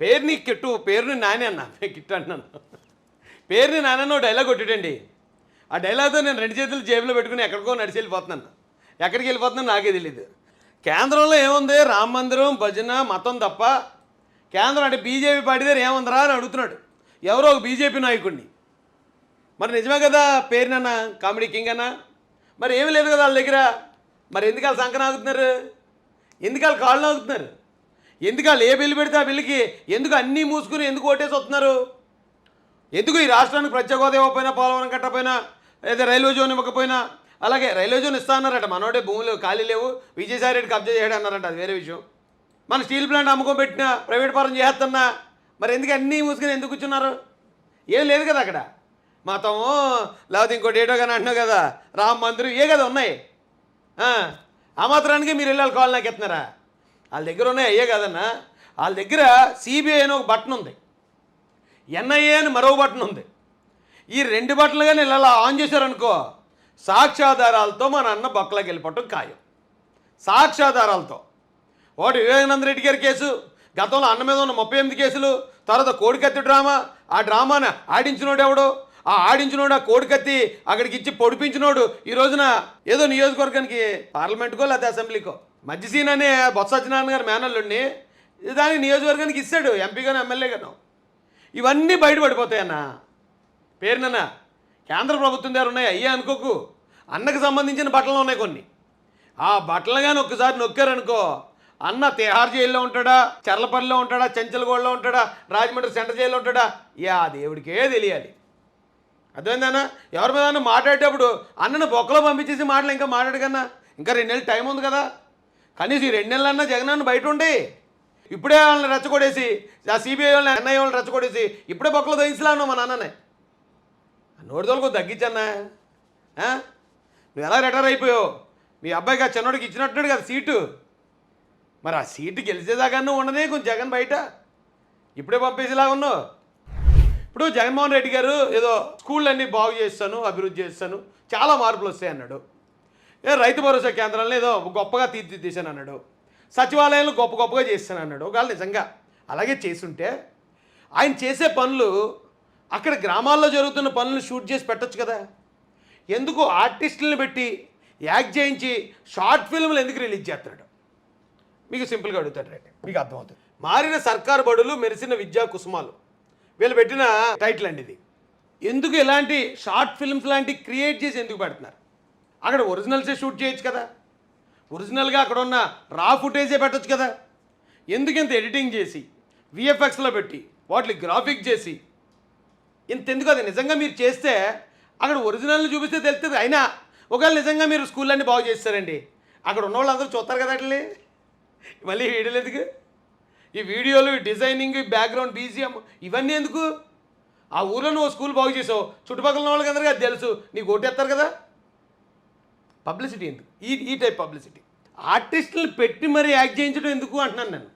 పేరుని కిట్టు పేరుని నానే అన్న. కిట్టు అంటున్నాను పేరుని నాని డైలాగ్ కొట్టుడండి ఆ డైలాగ్తో నేను రెండు చేతులు జేబులో పెట్టుకుని ఎక్కడికో నడిచి వెళ్ళిపోతున్నాను. ఎక్కడికి వెళ్ళిపోతున్నాను నాకే తెలియదు కేంద్రంలో ఏముంది? రామ మందిరం భజన మతం తప్ప. కేంద్రం అంటే బీజేపీ పార్టీ దగ్గర ఏముందిరా అని అడుగుతున్నాడు. ఎవరో ఒక బీజేపీ నాయకుడిని. మరి నిజమే కదా పేరునన్న కామెడీ కింగ్ అన్న? మరి ఏమి లేదు కదా వాళ్ళ దగ్గర. మరి ఎందుకు వాళ్ళు సంకన ఆగుతున్నారు? ఎందుకు వాళ్ళు కాళ్ళు ఆగుతున్నారు? ఎందుకు వాళ్ళు ఏ బిల్లు పెడితే ఆ బిల్లుకి? ఎందుకు అన్నీ మూసుకుని ఎందుకు ఓటేసి వస్తున్నారు? ఎందుకు ఈ రాష్ట్రానికి ప్రత్యేక హోదా ఇవ్వకపోయినా పోలవరం కట్టకపోయినా లేదా రైల్వే జోన్ ఇవ్వకపోయినా? అలాగే రైల్వే జోన్ ఇస్తా అన్నారట. మనోడే భూములు ఖాళీ లేవు. విజయసాయి రెడ్డి కబ్జా చేయడం అన్నారంట. అది వేరే విషయం. మన స్టీల్ ప్లాంట్ అమ్ముకో పెట్టినా ప్రైవేట్ పరం చేస్తున్నా. మరి ఎందుకు అన్నీ మూసుకుని ఎందుకు కూర్చున్నారు? ఏం లేదు కదా అక్కడ. మతము లేకపోతే ఇంకోటి ఏటో కానీ అంటున్నావు కదా. రామ మందిరం ఏ కదా ఉన్నాయి. ఆ, ఆ మాత్రానికి మీరు వెళ్ళాలి కాల్ నాకు ఎత్తున్నారా వాళ్ళ దగ్గర ఉన్నాయి అయ్యే కదన్నా. వాళ్ళ దగ్గర సిబిఐ అని ఒక బటన్ ఉంది. ఎన్ఐఏ అని మరో బటన్ ఉంది. ఈ రెండు బట్టలు కానీ ఇలా ఆన్ చేశారనుకో సాక్ష్యాధారాలతో మన అన్న బొక్కలోకి వెళ్ళిపోవటం ఖాయం. సాక్ష్యాధారాలతో. ఒకటి వివేకానంద రెడ్డి గారి కేసు గతంలో అన్న మీద ఉన్న ముప్పై ఎనిమిది కేసులు తర్వాత కోడికత్తి డ్రామా ఆ డ్రామాను ఆడించినోడు ఎవడు ఆ ఆడించినోడు ఆ కోడికత్తి అక్కడికి ఇచ్చి పొడిపించినోడు ఈ రోజున ఏదో నియోజకవర్గానికి పార్లమెంట్కో లేకపోతే అసెంబ్లీకో. మధ్యసీన్ అనే బొత్స సత్యనారాయణ గారి మేనల్లుండి దాన్ని నియోజకవర్గానికి ఇస్తాడు ఎంపీగాను ఎమ్మెల్యేగాను ఇవన్నీ బయటపడిపోతాయన్నా పేరునన్న కేంద్ర ప్రభుత్వం దగ్గర ఉన్నాయి అయ్యే అనుకోకు. అన్నకు సంబంధించిన బట్టలు ఉన్నాయి కొన్ని. ఆ బట్టలు కానీ ఒక్కసారి నొక్కారనుకో అన్న తిహార్ జైల్లో ఉంటాడా చర్లపల్లిలో ఉంటాడా చెంచలగూడలో ఉంటాడా రాజమండ్రి సెంటర్ జైల్లో ఉంటాడా? యా దేవుడికే తెలియాలి. అర్థమైందన్న ఎవరి మీద మాట్లాడేటప్పుడు అన్నను బొక్కలో పంపించేసి మాటలు ఇంకా మాట్లాడకన్నా ఇంకా రెండు నెలలు టైం ఉంది కదా. కనీసం ఈ రెండు నెలలన్నా జగన్ అన్న బయట ఉండి ఇప్పుడే వాళ్ళని రెచ్చగొడేసి ఆ సిబిఐ వాళ్ళని ఎన్ఐ వాళ్ళని రెచ్చగొడేసి ఇప్పుడే బొక్కలు దహించలాను మా నాన్ననే. నోటి తోలుకో తగ్గించన్నా? నువ్వు ఎలా రిటైర్ అయిపోయావు? మీ అబ్బాయికి ఆ చిన్నోడికి ఇచ్చినట్టున్నాడు కదా సీటు. మరి ఆ సీటు గెలిచేదాకా ఉండనే కొంచెం జగన్ బయట. ఇప్పుడే పంపేసేలాగా ఉన్నావు. ఇప్పుడు జగన్మోహన్ రెడ్డి గారు ఏదో స్కూళ్ళన్నీ బాగు చేస్తాను అభివృద్ధి చేస్తాను చాలా మార్పులు వస్తాయి అన్నాడు ఏ రైతు భరోసా కేంద్రాలను ఏదో గొప్పగా తీర్చిదిద్దేశాను అన్నాడు. సచివాలయాలు గొప్ప గొప్పగా చేస్తాను అన్నాడు. ఒకవేళ నిజంగా అలాగే చేసుంటే ఆయన చేసే పనులు అక్కడ గ్రామాల్లో జరుగుతున్న పనులను షూట్ చేసి పెట్టొచ్చు కదా. ఎందుకు ఆర్టిస్టులను పెట్టి యాక్ట్ చేయించి షార్ట్ ఫిల్మ్లు ఎందుకు రిలీజ్ చేస్తున్నాడు? మీకు సింపుల్గా అడుగుతాడు రైట్ మీకు అర్థమవుతుంది. మారిన సర్కారు బడులు మెరిసిన విద్యా కుసుమాలు. వీళ్ళు పెట్టిన టైటిల్ అండి ఇది. ఎందుకు ఇలాంటి షార్ట్ ఫిల్మ్స్ లాంటి క్రియేట్ చేసి ఎందుకు పెడుతున్నారు? అక్కడ ఒరిజినల్సే షూట్ చేయొచ్చు కదా. ఒరిజినల్గా అక్కడ ఉన్న రా ఫుటేజే పెట్టొచ్చు కదా. ఎందుకు ఇంత ఎడిటింగ్ చేసి విఎఫ్ఎక్స్లో పెట్టి వాటిని గ్రాఫిక్ చేసి ఇంత ఎందుకు అది నిజంగా మీరు చేస్తే అక్కడ ఒరిజినల్ని చూపిస్తే తెలుస్తుంది. అయినా ఒకవేళ నిజంగా మీరు స్కూళ్ళన్నీ బాగు చేస్తారండి అక్కడ ఉన్న వాళ్ళందరూ చూస్తారు కదా అట్లే మళ్ళీ ఈ వీడియోలు ఎందుకు? ఈ వీడియోలు ఈ డిజైనింగ్ ఈ బ్యాక్గ్రౌండ్ బీజిఎం ఇవన్నీ ఎందుకు? ఆ ఊర్లో నువ్వు స్కూల్ బాగు చేసావు. చుట్టుపక్కల ఉన్న వాళ్ళకి అందరికీ అది తెలుసు. నీకు ఓటేస్తారు కదా. పబ్లిసిటీ ఎందుకు? ఈ ఈ టైప్ పబ్లిసిటీ. ఆర్టిస్టులు పెట్టి మరి యాక్ట్ చేయించడం ఎందుకు అంటున్నాను నేను.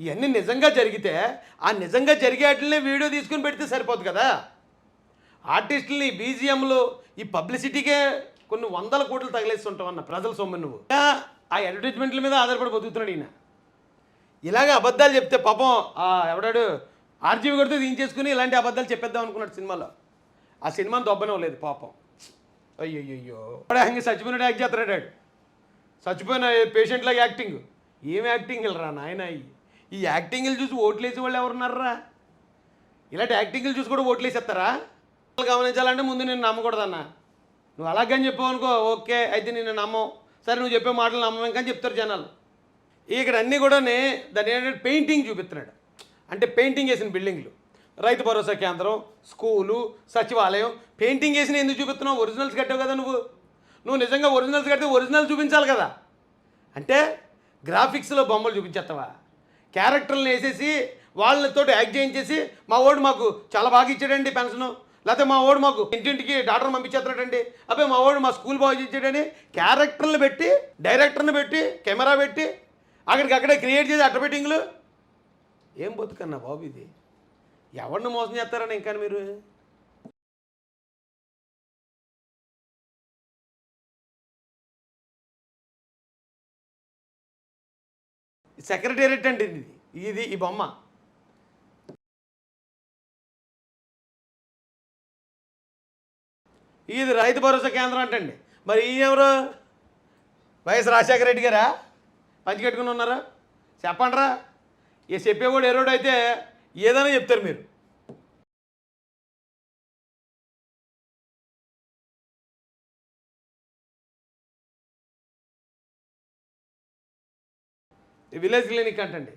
ఇవన్నీ నిజంగా జరిగితే ఆ నిజంగా జరిగే వాటినే వీడియో తీసుకుని పెడితే సరిపోదు కదా. ఆర్టిస్టులని బీజిఎంలు ఈ పబ్లిసిటీకే కొన్ని వందల కోట్లు తగిలేస్తుంటావు అన్న ప్రజల సొమ్ము నువ్వు. ఆ అడ్వర్టైజ్మెంట్ల మీద ఆధారపడి బతుకుతున్నాడు ఈయన. ఇలాగ అబద్ధాలు చెప్తే పాపం ఎవడాడు ఆర్జీవి కొడితే దించేసుకుని ఇలాంటి అబద్ధాలు చెప్పేద్దాం అనుకున్నాడు సినిమాలో. ఆ సినిమాను దొబ్బనం పాపం. అయ్యయ్యో హంగి చచ్చిపోయినట్టు యాక్ట్ చేస్తున్నాడు వాడు. చచ్చిపోయిన పేషెంట్లాగా యాక్టింగ్ ఏం యాక్టింగ్ రా నాయన ఈ- యాక్టింగ్లు చూసి ఓట్లేసి వాళ్ళు ఎవరున్నారా ఇలాంటి యాక్టింగ్లు చూసి కూడా ఓట్లేసేస్తారా? వాళ్ళు గమనించాలంటే ముందు నేను నమ్మకూడదన్నా నువ్వు అలాగని చెప్పావు అనుకో ఓకే అయితే నేను నమ్మం. సరే నువ్వు చెప్పే మాటలు నమ్మం కానీ చెప్తారు జనాలు. ఇక్కడ అన్నీ కూడా దాని ఏంటంటే పెయింటింగ్ చూపిస్తున్నాడు. అంటే పెయింటింగ్ వేసిన బిల్డింగ్లు రైతు భరోసా కేంద్రం స్కూలు సచివాలయం. పెయింటింగ్ వేసిన ఎందుకు చూపిస్తున్నావు? ఒరిజినల్స్ కట్టావు కదా నువ్వు. నువ్వు నిజంగా ఒరిజినల్స్ కడితే ఒరిజినల్ చూపించాలి కదా. అంటే గ్రాఫిక్స్లో బొమ్మలు చూపించేస్తావా? క్యారెక్టర్లను వేసేసి వాళ్ళతో యాక్ట్ చేయించేసి మా ఓడు మాకు చాలా బాగా ఇచ్చాడండి పెన్షను. లేకపోతే మా ఓడు మాకు ఇంటింటికి డాక్టర్ పంపించేస్తున్నాడండి. అబ్బాయి మా ఓడు మా స్కూల్ బాగా ఇచ్చాడని క్యారెక్టర్లు పెట్టి డైరెక్టర్ని పెట్టి కెమెరా పెట్టి అక్కడికి అక్కడే క్రియేట్ చేసి అట్రబెట్టింగ్లు ఏం బతుకన్నా బాబు ఇది? ఎవరిని మోసం చేస్తారని ఇంకా మీరు? సెక్రటేరియట్ అండి ఇది ఇది ఈ బొమ్మ. ఇది రైతు భరోసా కేంద్రం అంటండి. మరి ఈయనెవరు వైఎస్ రాజశేఖర రెడ్డి గారా? పంచి కట్టుకుని ఉన్నారా? చెప్పండి రా ఈ చెప్పేవాడు ఎరోడైతే ఏదైనా చెప్తారు మీరు. ఈ విలేజ్ క్లినిక్ అంటండి.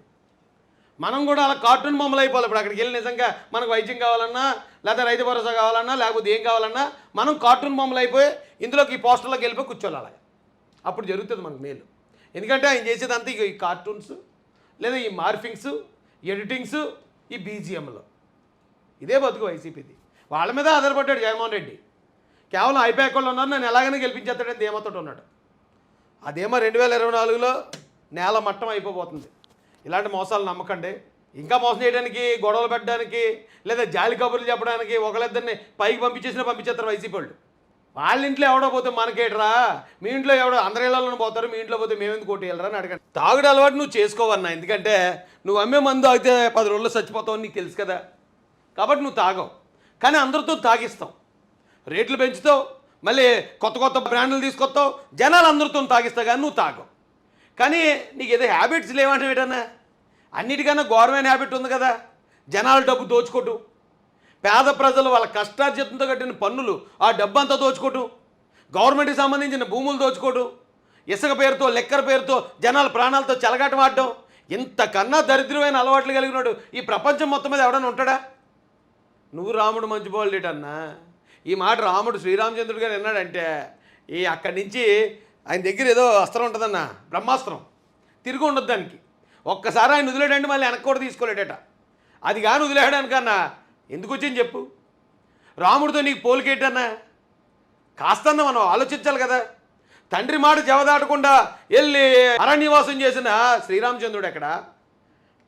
మనం కూడా అలా కార్టూన్ బొమ్మలు అయిపోవాలి ఇప్పుడు. అక్కడికి వెళ్ళి నిజంగా మనకు వైద్యం కావాలన్నా లేదా రైతు భరోసా కావాలన్నా లేకపోతే ఏం కావాలన్నా మనం కార్టూన్ బొమ్మలు అయిపోయి ఇందులోకి ఈ పోస్టర్లోకి వెళ్ళిపోయి కూర్చోవాలి అలాగే అప్పుడు జరుగుతుంది మనకు మేలు. ఎందుకంటే ఆయన చేసేదంతా ఇక ఈ కార్టూన్స్ లేదా ఈ మార్ఫింగ్స్ ఎడిటింగ్స్ ఈ బీజిఎంలో. ఇదే బతుకు వైసీపీది. వాళ్ళ మీద ఆధారపడ్డాడు జగన్మోహన్ రెడ్డి. కేవలం ఐపాక్ వాళ్ళు ఉన్నారు నన్ను ఎలాగైనా గెలిపించేస్తాడని ధీమతోటి ఉన్నాడు. అదేమో రెండు వేల ఇరవై నాలుగులో నేల మట్టం అయిపోబోతుంది. ఇలాంటి మోసాలు నమ్మకండి. ఇంకా మోసం చేయడానికి గొడవలు పెట్టడానికి లేదా జాలి కబుర్లు చెప్పడానికి ఒకళ్ళిద్దరిని పైకి పంపించేసినా పంపించేస్తారు వైసీపీ వాళ్ళు. వాళ్ళ ఇంట్లో ఎవడో పోతే మనకేట్రా? మీ ఇంట్లో ఎవడో అందరి ఇళ్ళలో పోతారు మీ ఇంట్లో పోతే మేము ఎందుకు కోటి వెళ్ళరా అని అడగండి. తాగుడు అలవాటు నువ్వు చేసుకోవన్నా ఎందుకంటే నువ్వు అమ్మే మందు అయితే పది రోజుల్లో చచ్చిపోతావు నీకు తెలుసు కదా. కాబట్టి నువ్వు తాగవు. కానీ అందరితో తాగిస్తావు రేట్లు పెంచుతావు మళ్ళీ కొత్త కొత్త బ్రాండ్లు తీసుకొస్తావు జనాలు అందరితో తాగిస్తావు కానీ నువ్వు తాగవు. కానీ నీకు ఏదో హ్యాబిట్స్ లేవంటే ఏంటన్నా అన్నిటికన్నా ఘోరమైన హ్యాబిట్ ఉంది కదా. జనాల డబ్బు దోచుకోటు. పేద ప్రజలు వాళ్ళ కష్టార్జితంతో కట్టిన పన్నులు ఆ డబ్బంతా అంతా దోచుకోటు. గవర్నమెంట్కి సంబంధించిన భూములు దోచుకోటు. ఇసుక పేరుతో లెక్కర పేరుతో జనాల ప్రాణాలతో చెలగాట ఆడటం ఇంతకన్నా దరిద్రమైన అలవాట్లు కలిగినాడు ఈ ప్రపంచం మొత్తం మీద ఎవడన్నా ఉంటాడా? నువ్వు రాముడు మంచి బోల్డేటన్నా ఈ మాట రాముడు శ్రీరామచంద్రుడు గారు విన్నాడంటే ఈ అక్కడి నుంచి ఆయన దగ్గర ఏదో అస్త్రం ఉంటుందన్న బ్రహ్మాస్త్రం. తిరిగి ఉండదు దానికి. ఒక్కసారి ఆయన వదిలేడండి మళ్ళీ వెనక్కి కూడా తీసుకోలేడట. అది కానీ వదిలేయడానికన్నా ఎందుకు వచ్చింది చెప్పు? రాముడితో నీకు పోలికేటన్నా? కాస్తన్న మనం ఆలోచించాలి కదా. తండ్రి మాట జవదాటకుండా వెళ్ళి అరణ్యవాసం చేసిన శ్రీరామచంద్రుడు ఎక్కడ?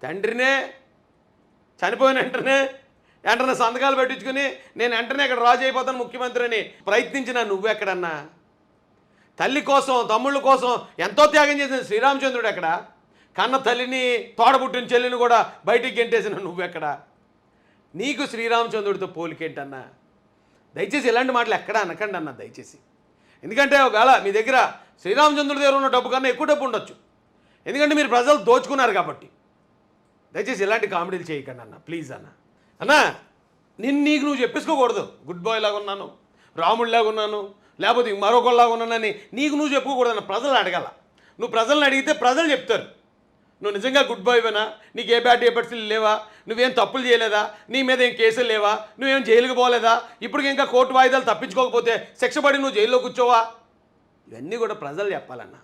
తండ్రినే చనిపోయిన వెంటనే వెంటనే సంతకాలు పెట్టించుకుని నేను వెంటనే ఇక్కడ రాజు అయిపోతాను ముఖ్యమంత్రిని ప్రయత్నించిన నువ్వెక్కడన్నా తల్లి కోసం తమ్ముళ్ళ కోసం ఎంతో త్యాగం చేసిన శ్రీరామచంద్రుడు ఎక్కడ? కన్న తల్లిని తోడబుట్టిన చెల్లిని కూడా బయటికి గెంటేసిన నువ్వెక్కడా నీకు శ్రీరామచంద్రుడితో పోలికేంటన్నా? దయచేసి ఇలాంటి మాటలు ఎక్కడ అనకండి అన్న దయచేసి. ఎందుకంటే ఒకవేళ మీ దగ్గర శ్రీరామచంద్రుడి దగ్గర ఉన్న డబ్బు కన్నా ఎక్కువ డబ్బు ఉండొచ్చు. ఎందుకంటే మీరు ప్రజలు దోచుకున్నారు కాబట్టి. దయచేసి ఇలాంటి కామెడీలు చేయకండి అన్న ప్లీజ్ అన్న. అన్నా నిన్ను నీకు నువ్వు చెప్పేసుకోకూడదు. గుడ్ బాయ్ లాగా ఉన్నాను రాముడిలాగా ఉన్నాను లేకపోతే మరొకళ్ళలాగా ఉన్నానని నీకు నువ్వు చెప్పుకోకూడదు అన్న ప్రజలు అడగాల. నువ్వు ప్రజల్ని అడిగితే ప్రజలు చెప్తారు. నువ్వు నిజంగా గుడ్ బాయ్వేనా నీకు ఏ బ్యాడ్ హ్యాబిట్స్ లేవా? నువ్వేం తప్పులు చేయలేదా? నీ మీద ఏం కేసులు లేవా? నువ్వేం జైలుకి పోలేదా? ఇప్పుడు ఇంకా కోర్టు వాయిదాలు తప్పించుకోకపోతే శిక్ష పడి నువ్వు జైల్లో కూర్చోవా? ఇవన్నీ కూడా ప్రజలు చెప్పాలన్నా.